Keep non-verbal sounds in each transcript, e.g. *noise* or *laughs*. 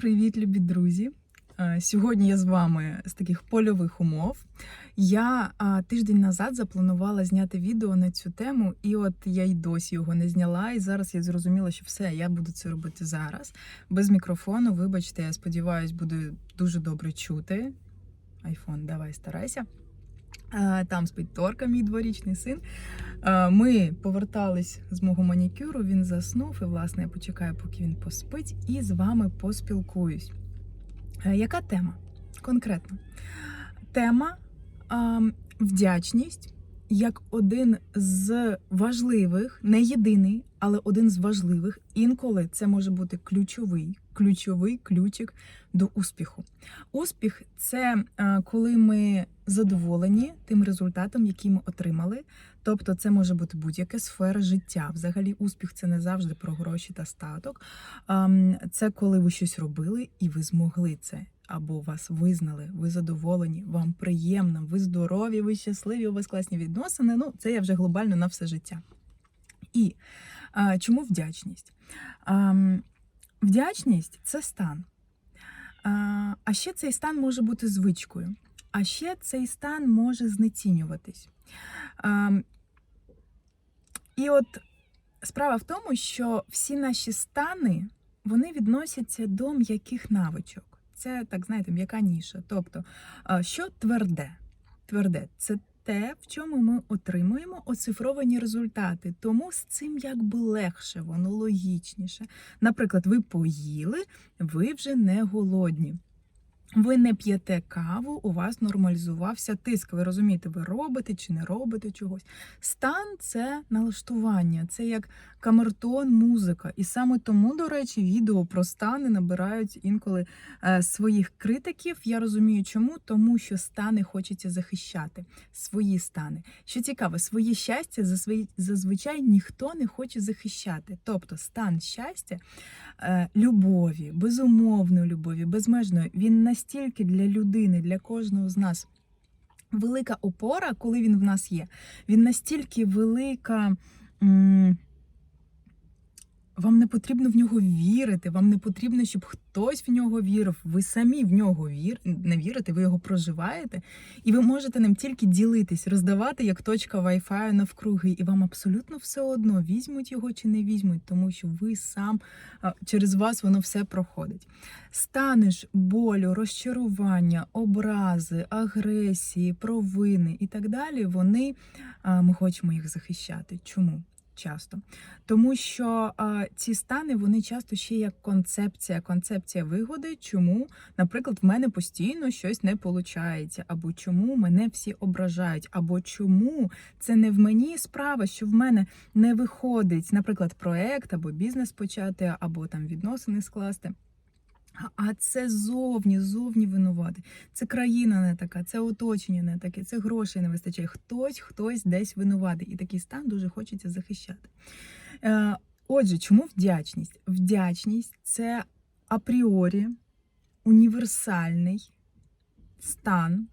Привіт, любі друзі! Е, Сьогодні я з вами з таких польових умов. Я тиждень назад запланувала зняти відео на цю тему, і от я й досі його не зняла. І зараз я зрозуміла, що все, я буду це робити зараз. Без мікрофону. Вибачте, я сподіваюсь, буде дуже добре чути. Айфон, давай старайся. Е, Там спить Торка, мій дворічний син. Е, Ми повертались з мого манікюру, він заснув, і власне я почекаю, поки він поспить, і з вами поспілкуюсь. Е, Яка тема? Конкретно. Тема вдячність як один з важливих, не єдиний, але один з важливих. Інколи це може бути ключовий, ключовий ключик до успіху. Успіх це коли ми задоволені тим результатом, який ми отримали. Тобто, це може бути будь-яка сфера життя. Взагалі, успіх це не завжди про гроші та статок. Це коли ви щось робили і ви змогли це. Або вас визнали, ви задоволені, вам приємно, ви здорові, ви щасливі, у вас класні відносини. Ну, це я вже глобально на все життя. І а, чому вдячність? А, вдячність це стан. А, ще цей стан може бути звичкою. А ще цей стан може знецінюватись. І от справа в тому, що всі наші стани вони відносяться до м'яких навичок. Це так знаєте, м'яка ніша. Тобто, що тверде? Тверде це те, в чому ми отримуємо оцифровані результати. Тому з цим якби легше, воно логічніше. Наприклад, ви поїли, ви вже не голодні. Ви не п'єте каву, у вас нормалізувався тиск. Ви розумієте, ви робите чи не робите чогось. Стан це налаштування, це як камертон, музика. І саме тому, до речі, відео про стани набирають інколи е, своїх критиків. Я розумію, чому, тому що стани хочеться захищати свої стани. Що цікаво, свої щастя зазвичай ніхто не хоче захищати. Тобто стан щастя, е, любові, безумовної любові, безмежної, він настільки для людини, для кожного з нас. Велика опора, коли він в нас є, він настільки велика. м, Вам не потрібно в нього вірити, вам не потрібно, щоб хтось в нього вірив. Ви самі в нього вір... не вірите, ви його проживаєте, і ви можете ним тільки ділитись, роздавати як точка Wi-Fi навкруги, і вам абсолютно все одно візьмуть його чи не візьмуть, тому що ви сам через вас воно все проходить. Стани ж болю, розчарування, образи, агресії, провини і так далі. Вони ми хочемо їх захищати. Чому? Часто, тому що е, ці стани вони часто ще як концепція, концепція вигоди, чому, наприклад, в мене постійно щось не виходить, або чому мене всі ображають, або чому це не в мені справа, що в мене не виходить, наприклад, проект або бізнес почати, або там відносини скласти. А- це зовні, зовні винувати. Це країна не така, це оточення не таке, це грошей не вистачає. Хтось, хтось десь винуватий. І такий стан дуже хочеться захищати. Е, Отже, чому вдячність? Вдячність це апріорі універсальний стан,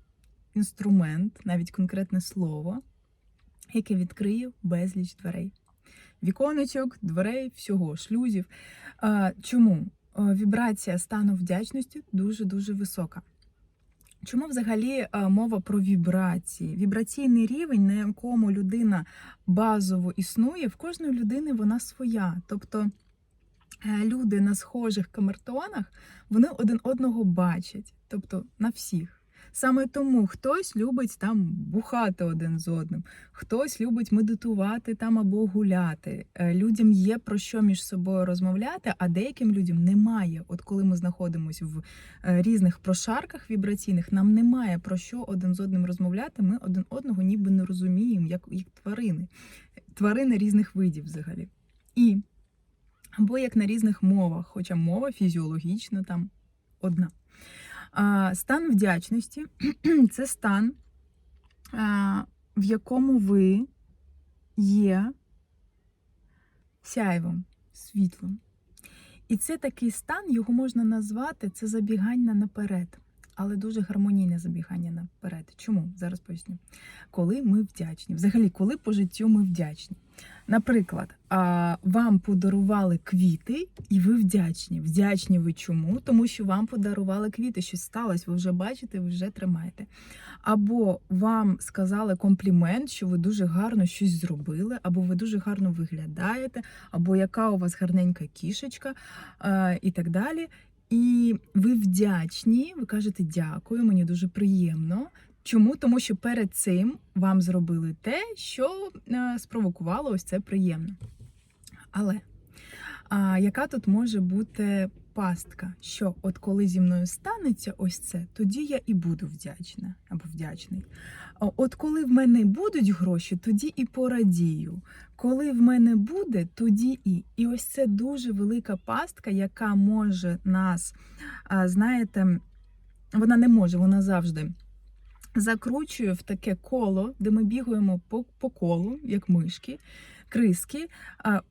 інструмент, навіть конкретне слово, яке відкриє безліч дверей. Віконечок, дверей, всього, шлюзів. Е, Чому? Е, Вібрація стану вдячності дуже-дуже висока. Чому взагалі е, мова про вібрації? Вібраційний рівень, на якому людина базово існує, в кожної людини вона своя. Тобто е, люди на схожих камертонах вони один одного бачать, тобто на всіх. Саме тому хтось любить там бухати один з одним, хтось любить медитувати там або гуляти. Е, Людям є про що між собою розмовляти, а деяким людям немає. От коли ми знаходимося в е, різних прошарках вібраційних, нам немає про що один з одним розмовляти. Ми один одного ніби не розуміємо, як, як тварини, тварини різних видів взагалі. І або як на різних мовах, хоча мова фізіологічно там одна. Стан вдячності *clears throat* це стан, в якому ви є сяйвом, світлом. І це такий стан, його можна назвати це забігання наперед, але дуже гармонійне забігання наперед. Чому? Зараз поясню. Коли ми вдячні. Взагалі, коли по життю ми вдячні. Наприклад, вам подарували квіти, і ви вдячні. Вдячні ви чому? Тому що вам подарували квіти, щось сталося, ви вже бачите, ви вже тримаєте. Або вам сказали комплімент, що ви дуже гарно щось зробили, або ви дуже гарно виглядаєте, або яка у вас гарненька кішечка і так далі. І ви вдячні, ви кажете дякую, мені дуже приємно. Чому? Тому що перед цим вам зробили те, що е, спровокувало ось це приємно. Але а, яка тут може бути пастка? Що от коли зі мною станеться ось це, тоді я і буду вдячна або вдячний. От коли в мене будуть гроші, тоді і порадію. Коли в мене буде, тоді і. І ось це дуже велика пастка, яка може нас, знаєте, вона не може, вона завжди закручує в таке коло, де ми бігаємо по, по колу, як мишки, криски,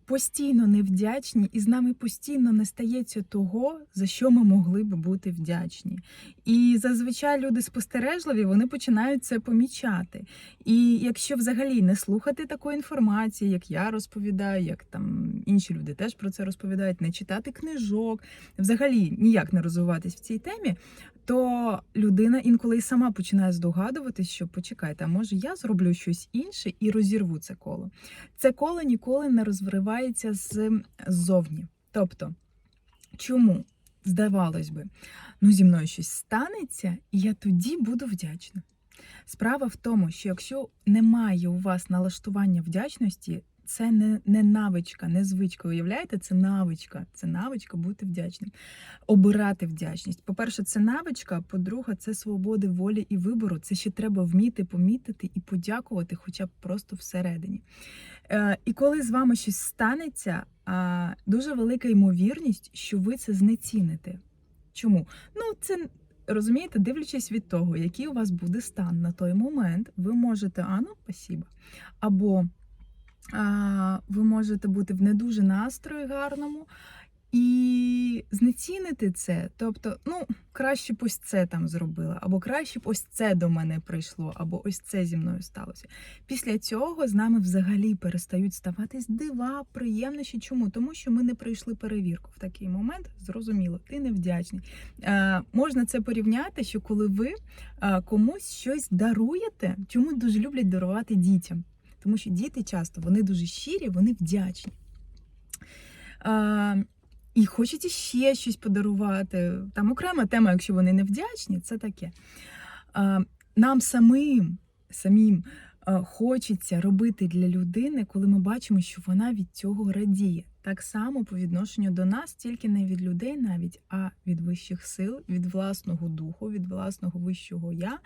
постійно невдячні, і з нами постійно не стається того, за що ми могли б бути вдячні. І зазвичай люди спостережливі, вони починають це помічати. І якщо взагалі не слухати такої інформації, як я розповідаю, як там інші люди теж про це розповідають, не читати книжок, взагалі ніяк не розвиватись в цій темі, то людина інколи і сама починає здогадуватись, що почекайте, а може я зроблю щось інше і розірву це коло. Це коло ніколи не розривається ззовні. Тобто, чому? Здавалось би, ну зі мною щось станеться, і я тоді буду вдячна. Справа в тому, що якщо немає у вас налаштування вдячності, це не, не навичка, не звичка. Уявляєте, це навичка. Це навичка бути вдячним. Обирати вдячність. По-перше, це навичка, по-друге, це свободи волі і вибору. Це ще треба вміти помітити і подякувати, хоча б просто всередині. Е, і коли з вами щось станеться, дуже велика ймовірність, що ви це знеціните. Чому? Ну, це розумієте, дивлячись від того, який у вас буде стан на той момент, ви можете, а ну, спасибо. Або ви можете бути в не дуже настрої гарному і знецінити це. Тобто, ну, краще б ось це там зробила, або краще б ось це до мене прийшло, або ось це зі мною сталося. Після цього з нами взагалі перестають ставатись дива, приємнощі. Чому? Тому що ми не пройшли перевірку в такий момент. Зрозуміло, ти невдячний. Е, можна це порівняти, що коли ви комусь щось даруєте, чому дуже люблять дарувати дітям? Тому що діти часто вони дуже щирі, вони вдячні. А, і хочуть ще щось подарувати. Там окрема тема, якщо вони не вдячні, це таке. А, нам самим, самим хочеться робити для людини, коли ми бачимо, що вона від цього радіє. Так само по відношенню до нас, тільки не від людей навіть, а від вищих сил, від власного духу, від власного вищого я,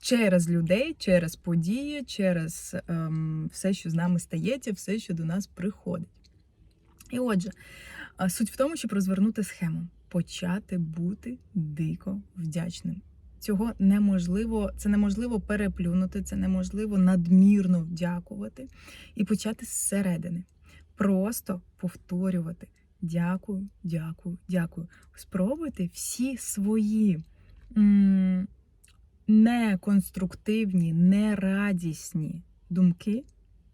через людей, через події, через ем, все, що з нами стається, все, що до нас приходить. І отже, суть в тому, щоб розвернути схему, почати бути дико вдячним. Цього неможливо, це неможливо переплюнути, це неможливо надмірно дякувати і почати зсередини. Просто повторювати дякую, дякую, дякую. Спробуйте всі свої неконструктивні, нерадісні думки,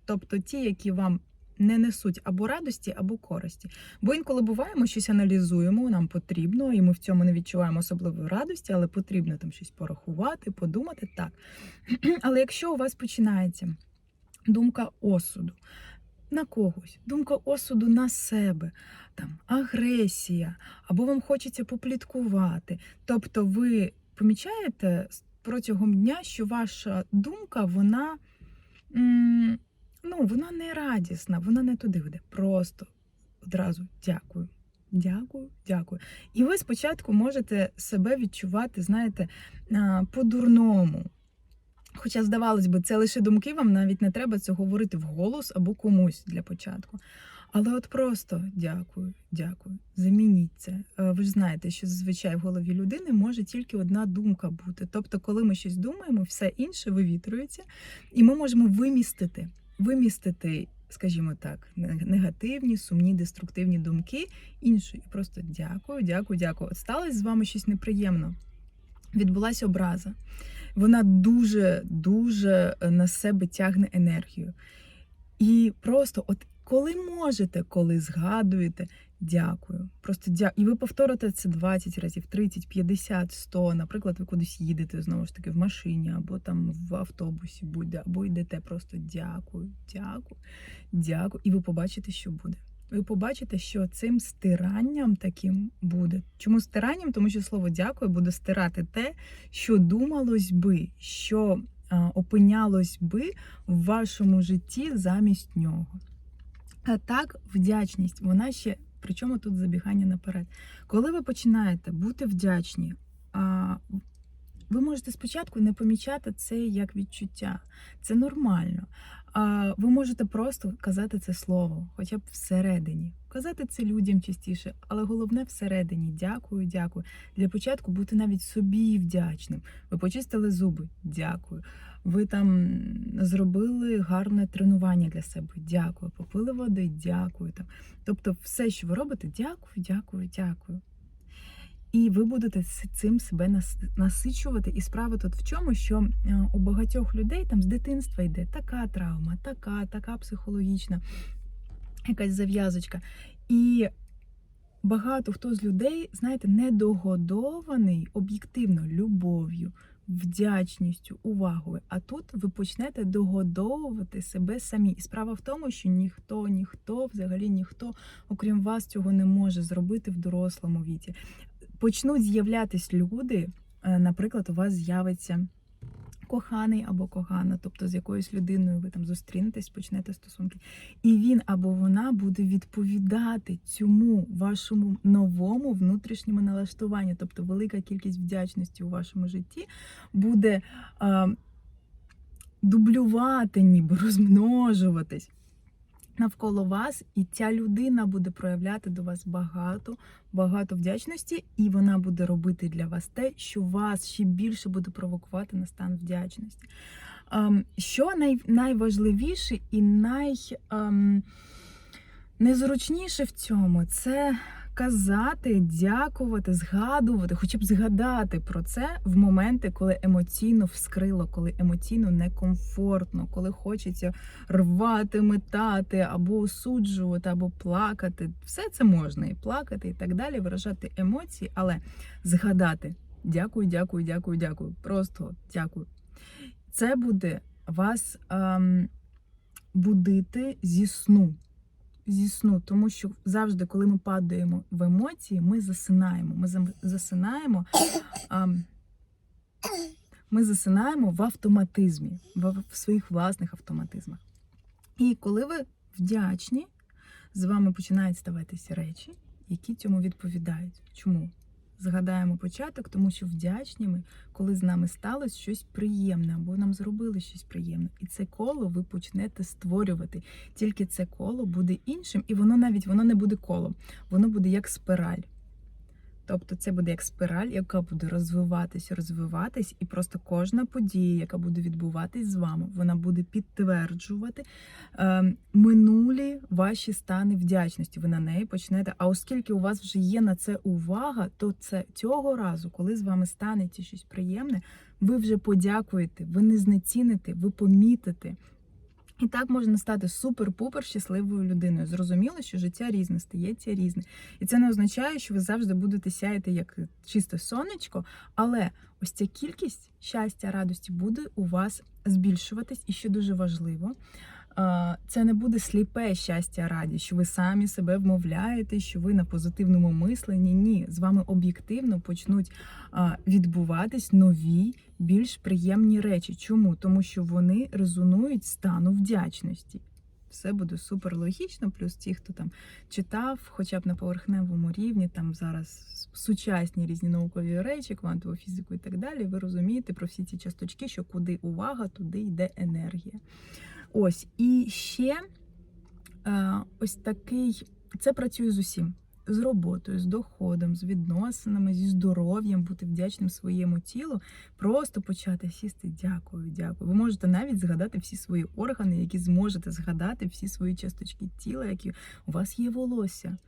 тобто ті, які вам не несуть або радості, або користі. Бо інколи буває, ми щось аналізуємо, нам потрібно, і ми в цьому не відчуваємо особливої радості, але потрібно там щось порахувати, подумати так. *clears throat* Але якщо у вас починається думка осуду на когось, думка осуду на себе, там агресія, або вам хочеться попліткувати, тобто ви помічаєте протягом дня, що ваша думка, вона. Ну, вона не радісна, вона не туди веде. Просто одразу дякую. Дякую, дякую. І ви спочатку можете себе відчувати, знаєте, по-дурному. Хоча, здавалось би, це лише думки, вам навіть не треба це говорити вголос або комусь для початку. Але от просто дякую, дякую. Замініть це. Е, Ви ж знаєте, що зазвичай в голові людини може тільки одна думка бути. Тобто, коли ми щось думаємо, все інше вивітрюється, і ми можемо вимістити вимістити, скажімо так, негативні, сумні, деструктивні думки іншої. Просто дякую, дякую, дякую. От сталося з вами щось неприємно. Відбулася образа. Вона дуже, дуже на себе тягне енергію. І просто, от коли можете, коли згадуєте, дякую. Просто дя... І ви повторите це 20 разів, 30, 50, 100. Наприклад, ви кудись їдете знову ж таки в машині, або там в автобусі будь-де, або йдете просто дякую, дякую, дякую. І ви побачите, що буде. Ви побачите, що цим стиранням таким буде. Чому стиранням? Тому що слово дякую буде стирати те, що думалось би, що опинялось би в вашому житті замість нього. А так, вдячність, вона ще, причому тут забігання наперед. Коли ви починаєте бути вдячні, ви можете спочатку не помічати це як відчуття. Це нормально. Ви можете просто казати це слово, хоча б всередині. Казати це людям частіше, але головне всередині. Дякую, дякую. Для початку бути навіть собі вдячним. Ви почистили зуби, дякую. Ви там зробили гарне тренування для себе. Дякую. Попили води, дякую. Тобто, все, що ви робите, дякую, дякую, дякую. І ви будете цим себе насичувати. І справа тут в чому, що е, у багатьох людей там з дитинства йде така травма, така, така психологічна, якась зав'язочка. І багато хто з людей, знаєте, недогодований об'єктивно любов'ю, вдячністю, увагою. А тут ви почнете догодовувати себе самі. І справа в тому, що ніхто, ніхто, взагалі ніхто, окрім вас, цього не може зробити в дорослому віці. Почнуть з'являтись люди, е, наприклад, у вас з'явиться коханий або кохана, тобто з якоюсь людиною ви там зустрінетесь, почнете стосунки, і він або вона буде відповідати цьому вашому новому внутрішньому налаштуванню, тобто велика кількість вдячності у вашому житті буде дублювати, ніби розмножуватись. Навколо вас, і ця людина буде проявляти до вас багато, багато вдячності, і вона буде робити для вас те, що вас ще більше буде провокувати на стан вдячності. Ем, Що най, найважливіше і най, ем, незручніше в цьому це казати, дякувати, згадувати, хоча б згадати про це в моменти, коли емоційно вскрило, коли емоційно некомфортно, коли хочеться рвати, метати або осуджувати, або плакати. Все це можна і плакати, і так далі, виражати емоції, але згадати дякую, дякую, дякую, дякую. Просто дякую. Це буде вас ем, будити зі сну. Зі сну, тому що завжди, коли ми падаємо в емоції, ми засинаємо. Ми засинаємо. А, ми засинаємо в автоматизмі, в, своїх власних автоматизмах. І коли ви вдячні, з вами починають ставатися речі, які цьому відповідають. Чому? Згадаємо початок, тому що вдячні ми, коли з нами сталося щось приємне, або нам зробили щось приємне. І це коло ви почнете створювати. Тільки це коло буде іншим, і воно навіть воно не буде колом, воно буде як спираль. Тобто це буде як спираль, яка буде розвиватись, розвиватись, і просто кожна подія, яка буде відбуватись з вами, вона буде підтверджувати е, минулі ваші стани вдячності. Ви на неї почнете. А оскільки у вас вже є на це увага, то це цього разу, коли з вами станеться щось приємне, ви вже подякуєте, ви не знеціните, ви помітите. І так можна стати супер-пупер щасливою людиною. Зрозуміло, що життя різне, стається різне. І це не означає, що ви завжди будете сяяти як чисте сонечко, але ось ця кількість щастя, радості буде у вас збільшуватись, і що дуже важливо. Це не буде сліпе щастя, радість, що ви самі себе вмовляєте, що ви на позитивному мисленні. Ні, з вами об'єктивно почнуть відбуватись нові, більш приємні речі. Чому? Тому що вони резонують стану вдячності. Все буде супер логічно. Плюс ті, хто там читав, хоча б на поверхневому рівні, там зараз сучасні різні наукові речі, квантову фізику і так далі. Ви розумієте про всі ці часточки, що куди увага, туди йде енергія. Ось і ще е, ось такий. Це працює з усім. З роботою, з доходом, з відносинами, зі здоров'ям, бути вдячним своєму тілу, просто почати сісти. Дякую, дякую. Ви можете навіть згадати всі свої органи, які зможете згадати всі свої часточки тіла, які у вас є волосся.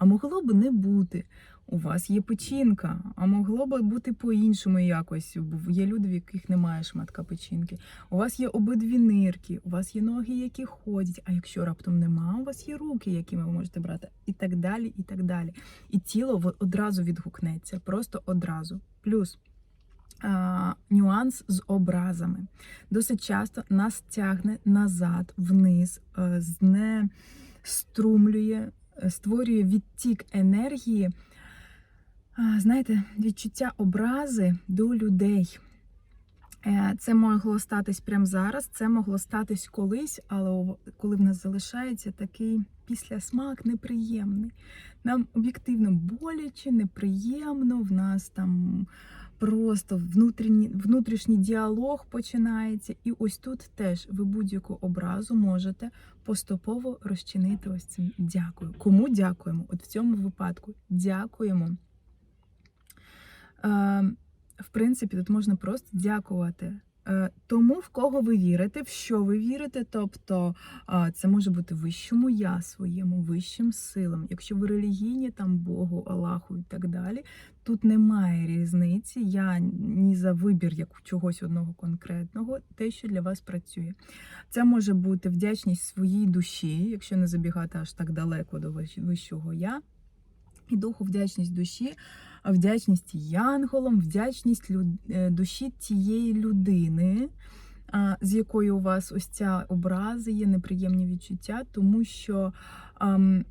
А могло б не бути. У вас є печінка, а могло б бути по-іншому якось. Є люди, в яких немає шматка печінки. У вас є обидві нирки, у вас є ноги, які ходять. А якщо раптом нема, у вас є руки, якими ви можете брати, і так далі, і так далі. І тіло одразу відгукнеться, просто одразу. Плюс нюанс з образами. Досить часто нас тягне назад, вниз, е, знеструмлює, створює відтік енергії. Знаєте, відчуття образи до людей. Е, Це могло статись прямо зараз, це могло статись колись, але коли в нас залишається такий післясмак неприємний. Нам об'єктивно боляче, неприємно, в нас там просто внутрішній, внутрішній діалог починається. І ось тут теж ви будь-яку образу можете поступово розчинити ось цим дякую. Кому дякуємо? От в цьому випадку дякуємо. Е, в принципі, тут можна просто дякувати. Е, Тому, в кого ви вірите, в що ви вірите, тобто це може бути вищому я своєму, вищим силам. Якщо ви релігійні, там Богу, Аллаху і так далі, тут немає різниці. Я ні за вибір як чогось одного конкретного, те, що для вас працює. Це може бути вдячність своїй душі, якщо не забігати аж так далеко до вищого я. І духу вдячність душі, вдячність янголам, вдячність люд- е, душі тієї людини, з якою у вас ось ця образа є, неприємні відчуття, тому що ам,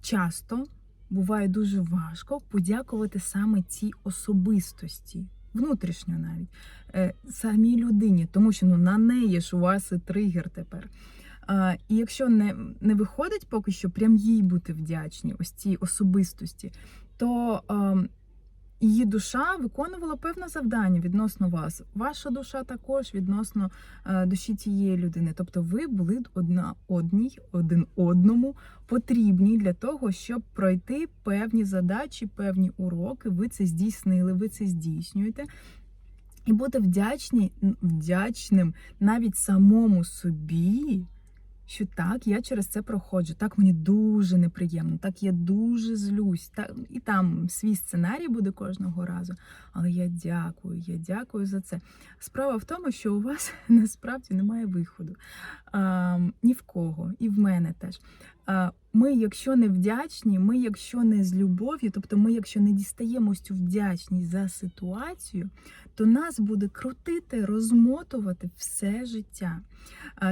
часто буває дуже важко подякувати саме цій особистості, внутрішньо навіть, е, самій людині, тому що ну, на неї ж у вас і тригер тепер. А, і якщо не, не виходить поки що прям їй бути вдячні, ось цій особистості, то ем, її душа виконувала певне завдання відносно вас. Ваша душа також відносно е, душі цієї людини. Тобто ви були одна одній, один одному потрібні для того, щоб пройти певні задачі, певні уроки. Ви це здійснили, ви це здійснюєте. І бути вдячні, вдячним навіть самому собі що так, я через це проходжу. Так мені дуже неприємно, так я дуже злюсь. Так, і там свій сценарій буде кожного разу. Але я дякую, я дякую за це. Справа в тому, що у вас *laughs* насправді немає виходу. А, ні в кого, і в мене теж. Ми, якщо не вдячні, ми, якщо не з любов'ю, тобто ми, якщо не дістаємо цю вдячність за ситуацію, то нас буде крутити, розмотувати все життя.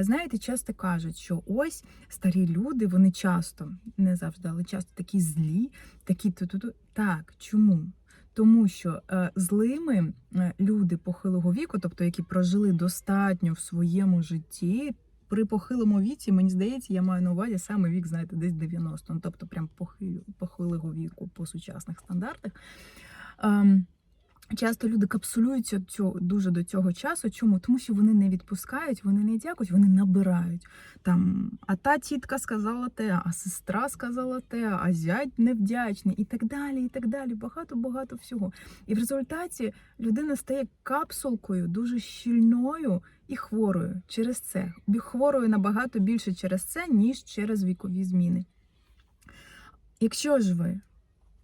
Знаєте, часто кажуть, що ось старі люди, вони часто, не завжди, але часто такі злі, такі ту-ту-ту. Так, чому? Тому що е, злими е, люди похилого віку, тобто які прожили достатньо в своєму житті, при похилому віці, мені здається, я маю на увазі саме вік, знаєте, десь 90, ну, тобто прям похилого віку по сучасних стандартах. Ем, Часто люди капсулюються цього, дуже до цього часу. Чому? Тому що вони не відпускають, вони не дякують, вони набирають. Там, а та тітка сказала те, а сестра сказала те, а зять невдячний, і так далі, і так далі. Багато-багато всього. І в результаті людина стає капсулкою, дуже щільною і хворою через це. Хворою набагато більше через це, ніж через вікові зміни. Якщо ж ви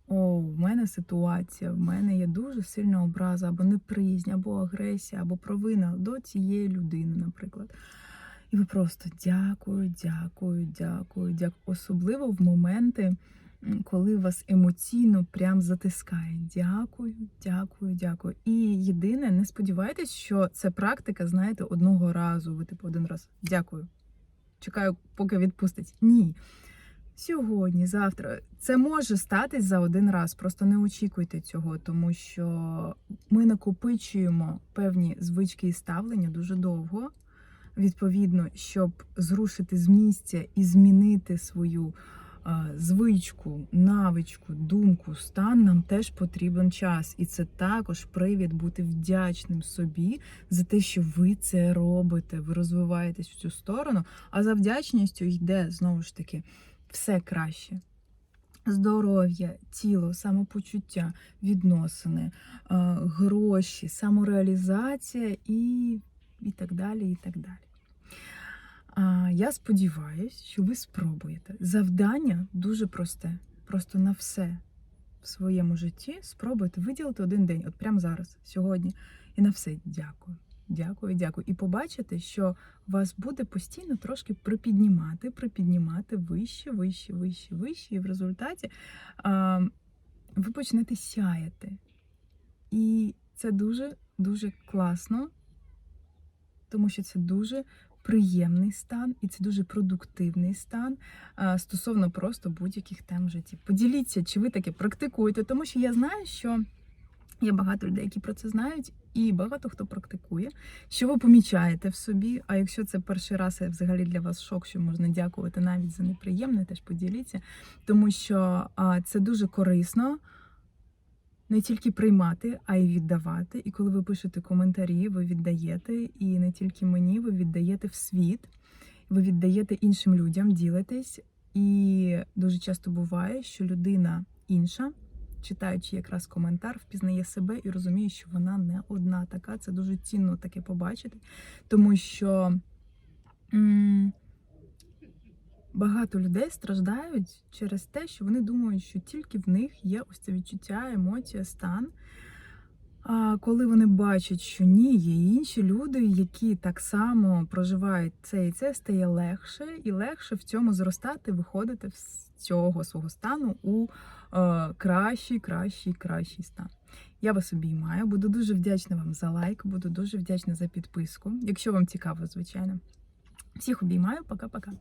о, в мене ситуація, в мене є дуже сильна образа, або неприязнь, або агресія, або провина до цієї людини, наприклад. І ви просто дякую, дякую, дякую, дякую. Особливо в моменти, коли вас емоційно прям затискає. Дякую, дякую, дякую. І єдине, не сподівайтесь, що це практика, знаєте, одного разу. Ви типу один раз дякую. Чекаю, поки відпустить. Ні. Сьогодні, завтра. Це може статись за один раз. Просто не очікуйте цього, тому що ми накопичуємо певні звички і ставлення дуже довго. Відповідно, щоб зрушити з місця і змінити свою звичку, навичку, думку, стан, нам теж потрібен час. І це також привід бути вдячним собі за те, що ви це робите, ви розвиваєтесь в цю сторону. А за вдячністю йде знову ж таки все краще. Здоров'я, тіло, самопочуття, відносини, е, гроші, самореалізація і, і так далі. і так далі. А, я сподіваюся, що ви спробуєте. Завдання дуже просте. Просто на все в своєму житті спробуйте виділити один день, от прямо зараз, сьогодні. І на все дякую. Дякую, дякую. І побачите, що вас буде постійно трошки припіднімати, припіднімати вище, вище, вище, вище. І в результаті а, ви почнете сяяти. І це дуже дуже класно, тому що це дуже приємний стан і це дуже продуктивний стан стосовно просто будь-яких тем в житті. Поділіться, чи ви таке практикуєте, тому що я знаю, що є багато людей, які про це знають, і багато хто практикує, що ви помічаєте в собі. А якщо це перший раз і взагалі для вас шок, що можна дякувати навіть за неприємне, теж поділіться, тому що це дуже корисно не тільки приймати, а й віддавати. І коли ви пишете коментарі, ви віддаєте, і не тільки мені, ви віддаєте в світ, ви віддаєте іншим людям, ділитесь. І дуже часто буває, що людина інша, читаючи якраз коментар, впізнає себе і розуміє, що вона не одна така. Це дуже цінно таке побачити, тому що. Багато людей страждають через те, що вони думають, що тільки в них є ось це відчуття, емоція, стан. А коли вони бачать, що ні, є інші люди, які так само проживають це і це, стає легше і легше в цьому зростати, виходити з цього свого стану у е, кращий, кращий, кращий стан. Я вас обіймаю, буду дуже вдячна вам за лайк, буду дуже вдячна за підписку, якщо вам цікаво, звичайно. Всіх обіймаю, пока-пока.